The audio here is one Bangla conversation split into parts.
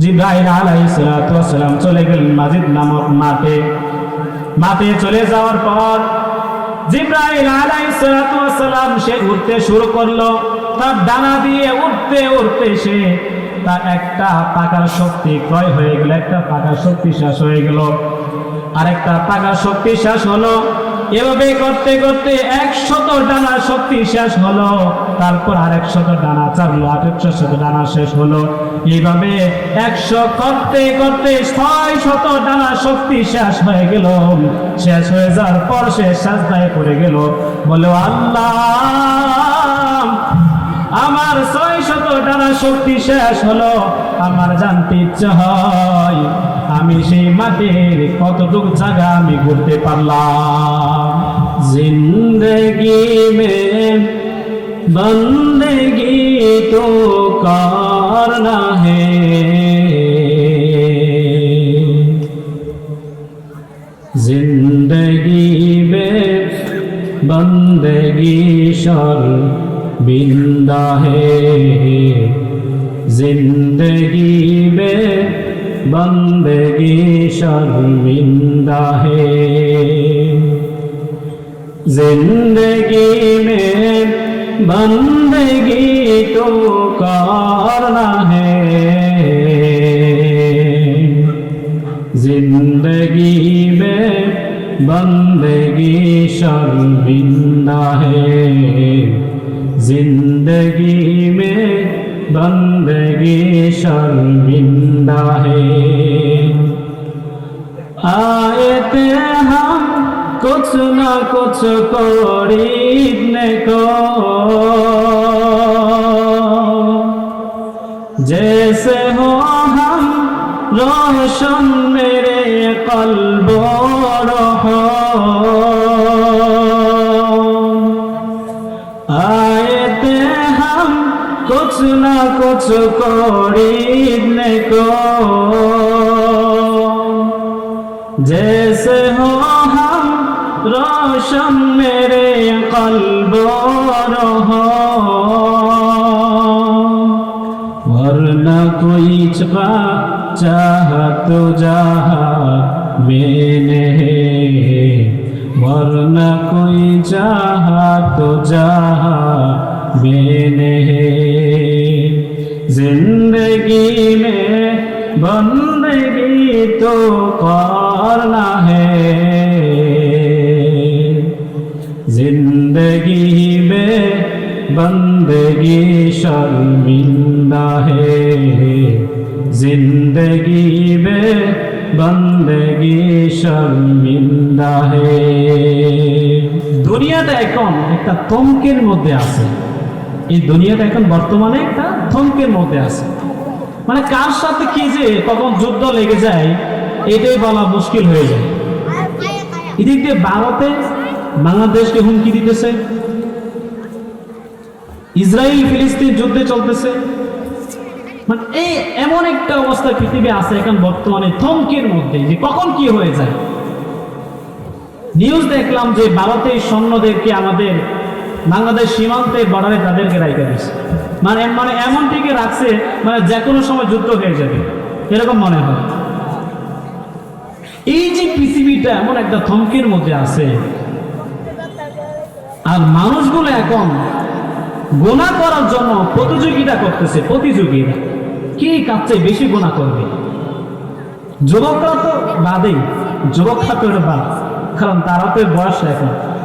জিব্রাইল আলাইহিস সালাতু চলে গেলেন মাজিদ নামক মাঠে। মাঠে চলে যাওয়ার পর সালাতু ওয়াসসালাম সে উঠতে শুরু করল। তার ডানা দিয়ে উঠতে উঠতে সে তার একটা পাকার শক্তি ক্রয় হয়ে গেল, একটা পাকার শক্তি শেষ হয়ে গেল। আরেকটা পাকার শক্তি শেষ হলো। এভাবে করতে করতে একশত ডানা শক্তি শেষ হলো। তারপর আর একশত ডানা চারলো আরেকশো শত ডানা শেষ হলো। এইভাবে একশো করতে করতে ছয় শত ডানা শক্তি শেষ হয়ে গেল। শেষ হয়ে যাওয়ার পর সে সাজদায় পড়ে গেল। বলে, আল্লাহ, আমার ছয় শত ডানা শক্তি শেষ হলো। আমার জানতে ইচ্ছে হয় আমি সেই মাটির কতটুক জায়গা আমি ঘুরতে পারলাম? জিন্দগি মে বন্দগি তো করনা হে? জিন্দগি মে বন্দগি সর বিন্দা হে। জিন্দগি মে বন্দেগি শর্মিন্দা হে জিন্দগি মে বন্দেগি তো করনা হে জিন্দগি মে বন্দেগি শর্মিন্দা হে জিন্দগি মে বন্দগী শর্মিন্দা হে আয়েতে হাম কুছ না কুছ করিবনে কো। জেসে হো হাম রোশন মেরে কলব রহা। कुछ न कुछ खरीदने को जैसे हो हम रोशन मेरे कल्ब हो वरना कोई छपा चाह तो जहा मैंने वरना कोई चाह तो जहा मैंने जिंदगी में बंदगी तो करना है जिंदगी में बंदगी शर्मिंदा है जिंदगी में बंदगी शर्मिंदा है দুনিয়াটা এখন একটা থমকের মধ্যে আছে এই দুনিয়াটা এখন বর্তমানে একটা থমকের মধ্যে আছে। মানে কার সাথে কি যে কখন যুদ্ধ লেগে যায়, এটাই বলা মুশকিল হয়ে যায়। এদিক দিয়ে ভারতে বাংলাদেশকে হুমকি দিতেছে। ইসরায়েল ফিলিস্তিন যুদ্ধে চলতেছে। মানে এই এমন একটা অবস্থা পৃথিবী আছে এখন বর্তমানে থমকের মধ্যে যে কখন কি হয়ে যায়। নিউজ দেখলাম যে ভারতের সৈন্যদেরকে আমাদের বাংলাদেশ সীমান্তে বর্ডারে তাদেরকে রাইখে দিচ্ছে মানে মানে এমন দিকে রাখছে মানে যে কোনো সময় যুদ্ধ হয়ে যাবে। এরকম মনে হয়। এই যে পৃথিবীটা এমন একটা থমকের মধ্যে আছে, আর মানুষগুলো এখন গোনা করার জন্য প্রতিযোগিতা করতেছে, প্রতিযোগিতা। কে কাছে বেশি গোনা করবে? যুবকরা তো বাদেই, যুবকরা তো বাদ, কারণ তারা তো বয়স এখন।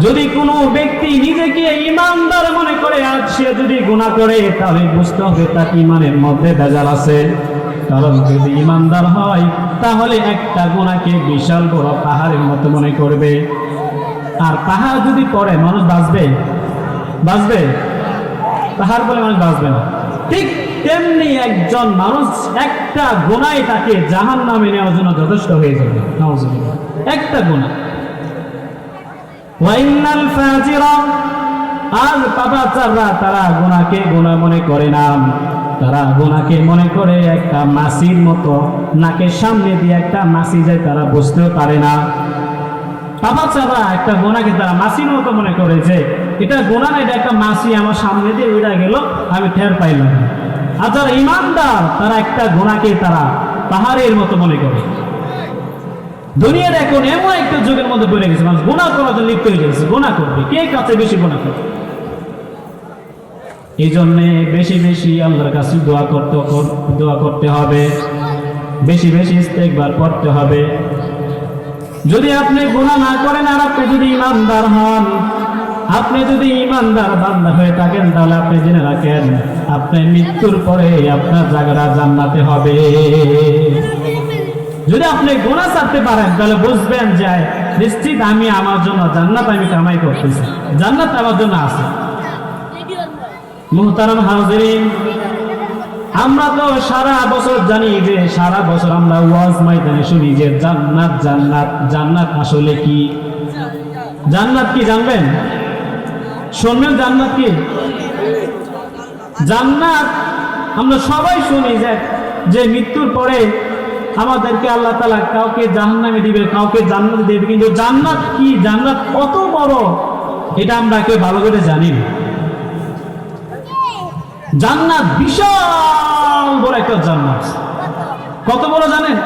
যদি কোনো ব্যক্তি নিজেকে ইমানদার মনে করে আজ সে যদি গুণা করে, তাহলে বুঝতে হবে তার ইমানের মধ্যে ভেজাল আছে। কারণ যদি ইমানদার হয়, তাহলে একটা গুণাকে বিশাল বড় পাহাড়ের মতো মনে করবে। আর পাহাড় যদি পড়ে, মানুষ বাঁচবে? বাঁচবে? পাহাড় বলে মানুষ বাঁচবে না। ঠিক তেমনি একজন মানুষ একটা গুণাই তাকে জাহান নামে নেওয়ার জন্য যথেষ্ট হয়ে যাবে। একটা গুণা ওয়াইনাল ফাজিরা আর তারা গুনাহকে গুনাহ মনে করে না। তারা গুনাহকে মনে করে একটা মাসির মতো, নাকের সামনে দিয়ে একটা মাসি যায়, তারা বুঝতেও পারে না। পাপাচাররা একটা গোনাকে তারা মাসির মতো মনে করে যে, এটা গোনা না, এটা একটা মাসি আমার সামনে দিয়ে উড়া গেল, আমি ঠের পাইলাম। আর যারা ইমানদার, তারা একটা গোনাকে তারা পাহাড়ের মতো মনে করে। দুনিয়ার এখন এমন একটা যুগের মধ্যে পড়ে গেছে, মানুষ গোনা করার জন্য লিপ্ত হয়ে গেছে গোনা করবে। কে কাছে বেশি গোনা করবে এই জন্যে বেশি বেশি আল্লাহর কাছে দোয়া করতে দোয়া করতে হবে। বেশি বেশি ইস্তেকবার পড়তে হবে। যদি আপনি গুনাহ না করেন আর আপনি যদি ইমানদার হন, আপনি যদি ইমানদার বান্দা হয়ে থাকেন, তাহলে আপনি জেনে রাখেন আপনার মৃত্যুর পরে আপনার জায়গাটা জান্নাতে হবে। যদি আপনি গোনা ছাড়তে পারেন, তাহলে বুঝবেন যে নিশ্চিত আমি আমার জন্য জান্নাত আমি কামাই করতেছি। জান্নাত আমার জন্য আছে। মুহতারাম হাজিরিন, আমরা তো সারা বছর জানি যে সারা বছর আমরা ওয়াজ ময়দানে শুনি যে জান্নাত জান্নাত জান্নাত আসলে কি? জান্নাত কি জানবেন? শুনবেন জান্নাত কি? জান্নাত আমরা সবাই শুনি যে যে মৃত্যুর পরে আমাদেরকে আল্লাহ তালা কাউকে জাহান্নামে দিবে, কাউকে জান্নাত দেবে। কিন্তু জান্নাত কি? জান্নাত কত বড়? এটা আমরা কেউ ভালো করে জানি জান্নাত বিশাল বড় একটা জান্নাত। কত বড় জানেন?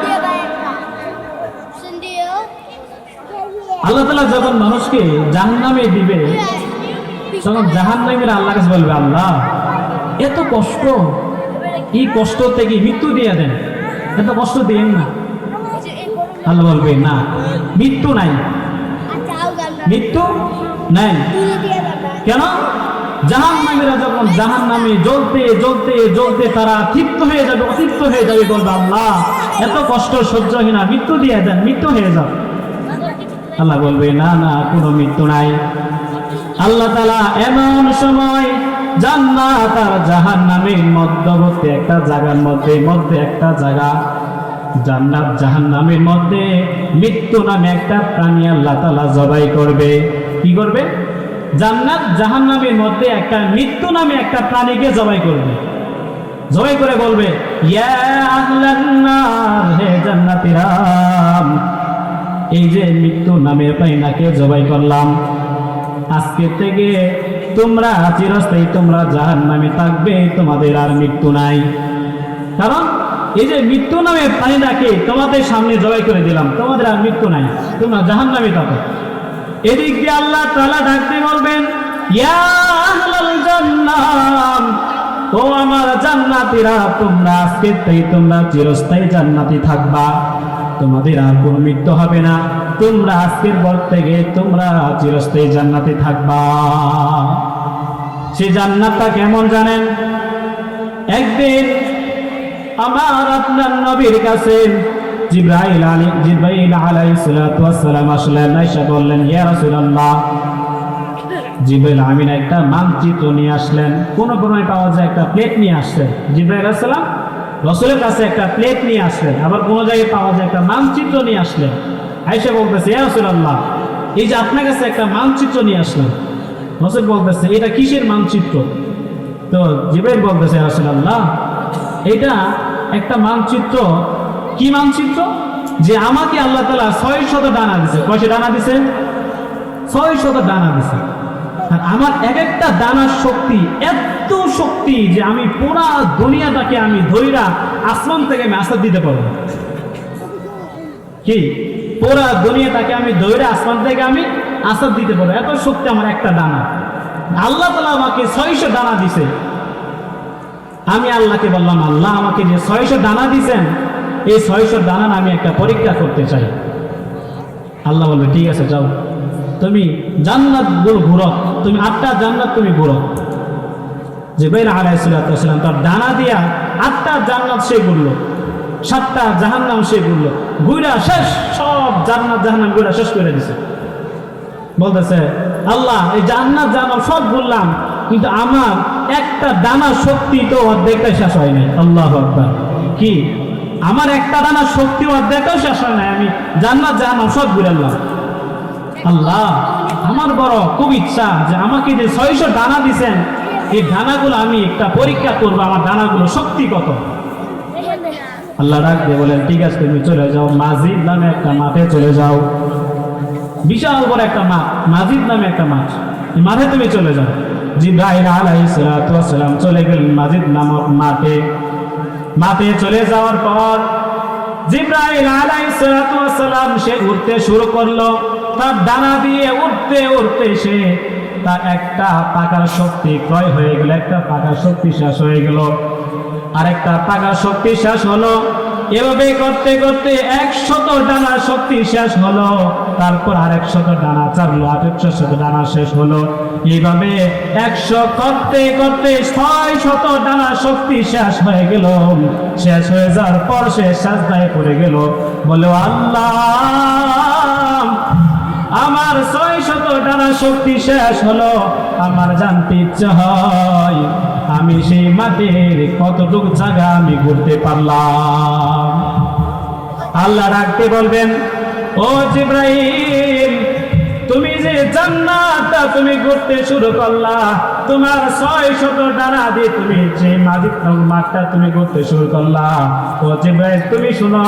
আল্লাহ তালা যখন মানুষকে জাহান্নামে দিবে, তখন জাহান্নামীরা আল্লাহ কাছে বলবে, আল্লাহ, এত কষ্ট। এই কষ্ট থেকে মৃত্যু দিয়ে দেন। এত কষ্ট দিন না। আল্লাহ বলবে না। মৃত্যু নাই। মৃত্যু নাই। কেন? জাহান নামীরা যখন জাহান নামে জ্বলতে জ্বলতে জ্বলতে তারা তৃপ্ত হয়ে যাবে, অতৃপ্ত হয়ে যাবে, বলবে আল্লাহ, এত কষ্ট সহ্য হয় না মৃত্যু দিয়ে দেন, মৃত্যু হয়ে যাও। আল্লাহ বলবে, না না, কোনো মৃত্যু নাই। আল্লাহ তালা এমন সময় জান্নাত আর জাহান নামের মধ্যবর্তী একটা জায়গার মধ্যে মধ্যে একটা জায়গা। জান্নাত জাহান নামের মধ্যে মৃত্যু নামে একটা প্রাণী আল্লাহ তালা জবাই করবে। কি করবে? জান্নাত জাহান নামের মধ্যে একটা মৃত্যু নামে একটা প্রাণীকে জবাই করবে। জবাই করে বলবে হে জান্নাতিরাম এই যে মৃত্যু নামের পাইনাকে জবাই করলাম। আজকে থেকে তোমরা চিরস্থায়ী তোমরা জাহান নামে থাকবে, তোমাদের আর মৃত্যু নাই। কারণ এই যে মৃত্যু নামে প্রাণীটাকে তোমাদের সামনে জবাই করে দিলাম, তোমাদের আর মৃত্যু নাই, তোমরা জাহান নামে থাকো। এদিক দিয়ে আল্লাহ তালা ডাকতে বলবেন ও আমার জান্নাতীরা, তোমরা আজকে থেকে তোমরা চিরস্থায়ী জান্নাতি থাকবা। তোমাদের আর কোনো মৃত্যু হবে না। তোমরা আজকের পর থেকে তোমরা চিরস্থায়ী জান্নাতে থাকবা। সে জান্নাতটা কেমন জানেন? একদিন আমার আপনার নবীর কাছে জিব্রাইল আলী জিব্রাইল আলাইহিস সালাতু ওয়াস সালাম আসলেন, আয়েশা বললেন, ইয়া রাসূলুল্লাহ। জিব্রাইল আমিন একটা মানচিত্র নিয়ে আসলেন। কোন কোন পাওয়া যায়, একটা প্লেট নিয়ে আসলেন জিব্রাইল আসসালাম রসুলের কাছে একটা প্লেট নিয়ে আসলেন, আবার কোনো জায়গায় পাওয়া যায় একটা মানচিত্র নিয়ে আসলেন। আয়েশা বলতেছে, ইয়া রাসূলুল্লাহ, এই যে আপনার কাছে একটা মানচিত্র নিয়ে আসলেন রসুল বলতেছে, এটা কিসের মানচিত্র? তো জিব্রাইল বলতেছে, ইয়া আল্লাহ এটা একটা মানচিত্র। কি মানচিত্র? যে আমাকে আল্লাহ তালা ছয় শত ডানা দিছে। কয়শো ডানা দিছে? ছয় শত ডানা দিছে। আর আমার এক একটা দানার শক্তি, এত শক্তি যে আমি পুরা দুনিয়াটাকে আমি ধৈরা আসমান থেকে আমি দিতে পারব কি? পুরা দুনিয়াটাকে আমি ধৈরা আসমান থেকে আমি আসাদ দিতে পারব এত শক্তি আমার একটা দানা। আল্লাহ তালা আমাকে ছয়শো দানা দিছে। আমি আল্লাহকে বললাম, আল্লাহ আমাকে যে ছয়শো দানা দিছেন, এই ছয়শো দানা আমি একটা পরীক্ষা করতে চাই। আল্লাহ বলবে, ঠিক আছে, যাও। তুমি জান্নাতগুলো ঘুরো। তুমি আটটা জান্নাত তুমি ঘুরো। জিব্রাইল আলাইহিসসালাম তার ডানা দিয়া আটটা জান্নাত সে ঘুরলো। সাতটা জাহান্নাম সে ঘুরলো। ঘুরা শেষ, সব জান্নাত জাহান্নাম ঘুরা শেষ করে দিছে। বলতেছে, আল্লাহ, এই জান্নাত জাহান্নাম সব ঘুরলাম, কিন্তু আমার একটা দানা শক্তি তো অর্ধেকটা শেষ হয়নি আল্লাহ আকবার। কি? আমার একটা দানা শক্তি অর্ধেকটাও শেষ হয় নাই, আমি জান্নাত জাহান্নাম সব ঘুরালাম। আল্লাহ, আমার বড় খুব ইচ্ছা যে আমাকে যে ছয়শো দানা দিছেন, এই দানাগুলো আমি একটা পরীক্ষা করব, আমার দানাগুলো শক্তি কত? আল্লাহ দিয়ে বলেন, ঠিক আছে, তুমি চলে যাও। মাজিদ নামে একটা মাঠে চলে যাও। বিশাল বড় একটা মাঠ, মাজিদ নামে একটা মাঠ। মাঠে তুমি চলে যাও। জিব্রাহিম আলাইসালাম চলে গেলেন মাজিদ নামক মাঠে। মাঠে চলে যাওয়ার পর জিব্রাইল আলাইসালাম সে উঠতে শুরু করল। তার ডানা দিয়ে উঠতে উঠতে সে তার একটা পাকার শক্তি ক্রয় হয়ে গেল, একটা পাকার শক্তি শেষ হয়ে গেল। আরেকটা পাকার শক্তি শেষ হলো। এভাবে করতে করতে একশত ডানা শক্তি শেষ হলো। তারপর আরেক শত ডানা চারলো আরেকশো শত ডানা শেষ হলো। এইভাবে একশো করতে করতে ছয় শত ডানা শক্তি শেষ হয়ে গেল। শেষ হয়ে যাওয়ার পর সে সাজদায় পড়ে গেল। বলে আল্লাহ! আমার ছয় শত টানা শক্তি শেষ হলো, আমার জানতে ইচ্ছে হয়। আমি সেই মাঠের কতটুকু জায়গা আমি ঘুরতে পারলাম। আল্লাহ রাখতে বলবেন, ও জিব্রাহিম তুমি যে জান্নাতটা তুমি ঘুরতে শুরু করলা, তোমার ছয় শত ডানা দিয়ে তুমি যে মাঝিক মাঠটা তুমি ঘুরতে শুরু করলা। ও জিব্রাহিম তুমি শুনো,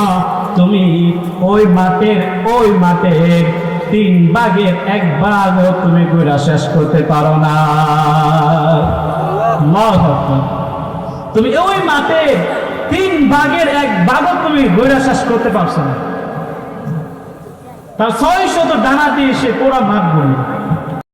তুমি ওই মাঠের ওই মাঠের তিন ভাগের এক ভাগও তুমি ঘুরা শেষ করতে পারো না। তুমি ওই মাঠে তিন ভাগের এক ভাগও তুমি ঘুরা শেষ করতে পারছ না। তার ছয় শত ডানা দিয়ে সে পুরা মাঠ ঘুরল